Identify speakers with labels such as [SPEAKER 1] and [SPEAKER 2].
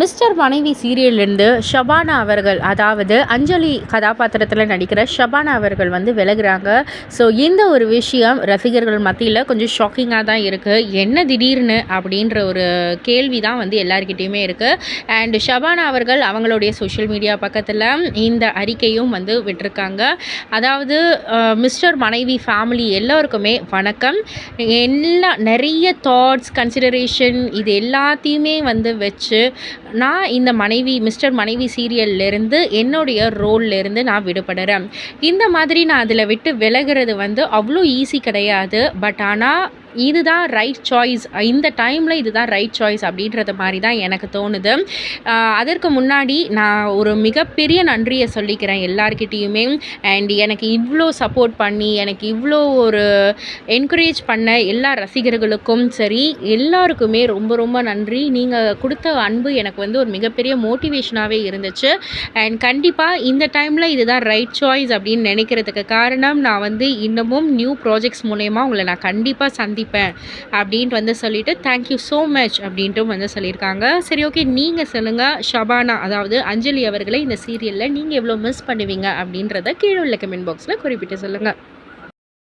[SPEAKER 1] Mister மனைவி சீரியல்லேருந்து ஷபானா அவர்கள் அதாவது அஞ்சலி கதாபாத்திரத்தில் நடிக்கிற ஷபானா அவர்கள் வந்து விலகிறாங்க. ஸோ இந்த ஒரு விஷயம் ரசிகர்கள் மத்தியில் கொஞ்சம் ஷாக்கிங்காக தான் இருக்குது என்ன திடீர்னு அப்படின்ற ஒரு கேள்வி தான் வந்து எல்லாருக்கிட்டேயுமே இருக்குது அண்ட் ஷபானா அவர்கள் அவங்களுடைய சோஷியல் மீடியா பக்கத்தில் இந்த அறிக்கையும் வந்து விட்டிருக்காங்க. அதாவது மிஸ்டர் மனைவி ஃபேமிலி எல்லோருக்குமே வணக்கம். எல்லா நிறைய தாட்ஸ் கன்சிடரேஷன் இது எல்லாத்தையுமே வந்து வச்சு நான் இந்த மனைவி மிஸ்டர் மனைவி சீரியல்லேருந்து என்னுடைய ரோல்லேருந்து நான் விடுபடுறேன். இந்த மாதிரி நான் அதில் விட்டு விலகிறது வந்து அவ்வளோ ஈஸி கிடையாது. பட் ஆனால் இதுதான் ரைட் சாய்ஸ் இந்த டைமில் இதுதான் ரைட் சாய்ஸ் அப்படின்றது மாதிரி தான் எனக்கு தோணுது. அதற்கு முன்னாடி நான் ஒரு மிகப்பெரிய நன்றியை சொல்லிக்கிறேன் எல்லார்கிட்டேயுமே. அண்ட் எனக்கு இவ்வளோ சப்போர்ட் பண்ணி எனக்கு இவ்வளோ ஒரு என்கரேஜ் பண்ண எல்லா ரசிகர்களுக்கும் சரி எல்லாருக்குமே ரொம்ப ரொம்ப நன்றி. நீங்கள் கொடுத்த அன்பு எனக்கு வந்து ஒரு மிகப்பெரிய மோட்டிவேஷனாகவே இருந்துச்சு. அண்ட் கண்டிப்பாக இந்த டைமில் இதுதான் ரைட் சாய்ஸ் அப்படின்னு நினைக்கிறதுக்கு காரணம் நான் வந்து இன்னமும் நியூ ப்ராஜெக்ட்ஸ் மூலயமா உங்களை நான் கண்டிப்பாக பண்ணிப்பேன் அப்படின்ட்டு வந்து சொல்லிவிட்டு தேங்க்யூ ஸோ மச் அப்படின்ட்டு வந்து சொல்லியிருக்காங்க. சரி ஓகே நீங்கள் சொல்லுங்கள் ஷபானா அதாவது அஞ்சலி அவர்களை இந்த சீரியலில் நீங்கள் எவ்வளோ மிஸ் பண்ணுவீங்க அப்படின்றத கீழே உள்ள கமெண்ட் பாக்ஸில் குறிப்பிட்டு சொல்லுங்கள்